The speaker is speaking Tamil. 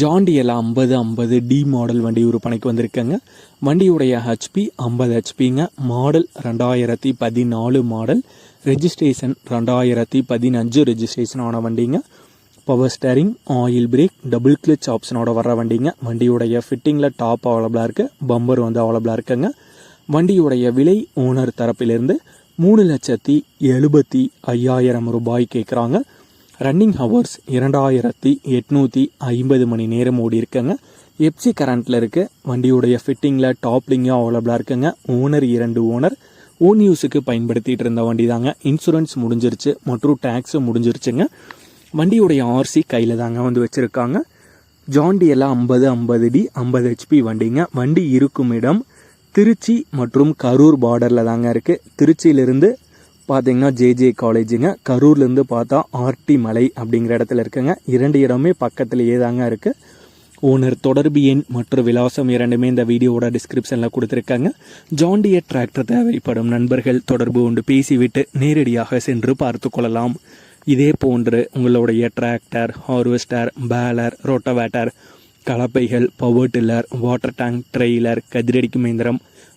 ஜாண்டியில் ஐம்பது ஐம்பது டி மாடல் வண்டி விற்பனைக்கு வந்திருக்கேங்க. வண்டியுடைய ஹெச்பி ஐம்பது ஹெச்பிங்க மாடல் ரெண்டாயிரத்தி பதினாலு மாடல் ரெஜிஸ்ட்ரேஷன் ரெண்டாயிரத்தி பதினஞ்சு ரெஜிஸ்ட்ரேஷன் ஆன வண்டிங்க. Power steering oil brake double clutch ஆப்ஷனோட வர்ற வண்டிங்க. வண்டியுடைய ஃபிட்டிங்கில் டாப் அவைலபிளாக இருக்குது பம்பர் வந்து அவைலபிளாக இருக்குங்க. வண்டியுடைய விலை ஓனர் தரப்பிலிருந்து மூணு லட்சத்தி எழுபத்தி ஐயாயிரம் ரூபாய் கேட்குறாங்க ரன்னிங் ஹவர்ஸ் இரண்டாயிரத்தி எட்நூற்றி ஐம்பது மணி நேரம் ஓடி இருக்கங்க. எப்சி கரண்ட்டில் இருக்குது வண்டியுடைய ஃபிட்டிங்கில் டாப்லிங்கும் அவைலபிளாக இருக்குங்க. ஓனர் இரண்டு ஓனர் ஓன் யூஸுக்கு பயன்படுத்திகிட்டு இருந்த வண்டி தாங்க இன்சூரன்ஸ் முடிஞ்சிருச்சு. மற்றும் டேக்ஸும் முடிஞ்சிருச்சுங்க. வண்டியுடைய ஆர்சி கையில் தாங்க வந்து வச்சுருக்காங்க. ஜாண்டியெல்லாம் ஐம்பது ஐம்பது டி ஐம்பது ஹெச்பி வண்டிங்க. வண்டி இருக்கும் இடம் திருச்சி மற்றும் கரூர் பார்டரில் தாங்க இருக்குது திருச்சியிலிருந்து பார்த்தீங்கன்னா ஜேஜே காலேஜுங்க. கரூர்லேருந்து பார்த்தா ஆர்டி மலை அப்படிங்கிற இடத்துல இருக்குங்க. இரண்டு இடமே பக்கத்துலேயே தாங்க இருக்குது ஓனர் தொடர்பு எண் மற்றும் விலாசம் இரண்டுமே இந்த வீடியோவோட டிஸ்கிரிப்ஷனில் கொடுத்துருக்காங்க. ஜாண்டியர் டிராக்டர் தேவைப்படும் நண்பர்கள் தொடர்பு கொண்டு பேசிவிட்டு நேரடியாக சென்று பார்த்து கொள்ளலாம். இதே போன்று உங்களுடைய tractor harvester baler rotavator கலப்பைகள் power tiller water tank trailer கதிரடிக்கும் இயந்திரம்